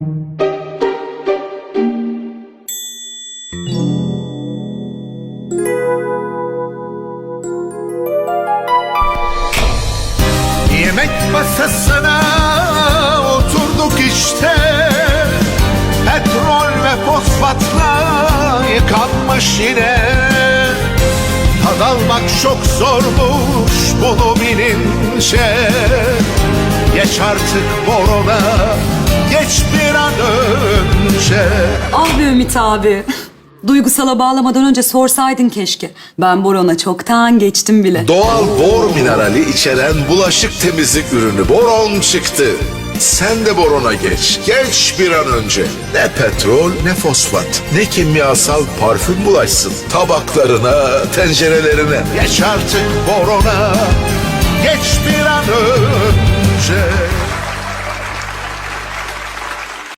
Yemek masasına oturduk işte. Petrol ve fosfatla yıkanmış yine. Tad almak çok zormuş bunu bilince. Geç artık borona geç bir önce Ah be Ümit abi. Duygusala bağlamadan önce sorsaydın keşke. Ben Boron'a çoktan geçtim bile. Doğal bor minerali içeren bulaşık temizlik ürünü boron çıktı. Sen de borona geç. Geç bir an önce. Ne petrol ne fosfat. Ne kimyasal parfüm bulaşsın. Tabaklarına, tencerelerine. Geç artık borona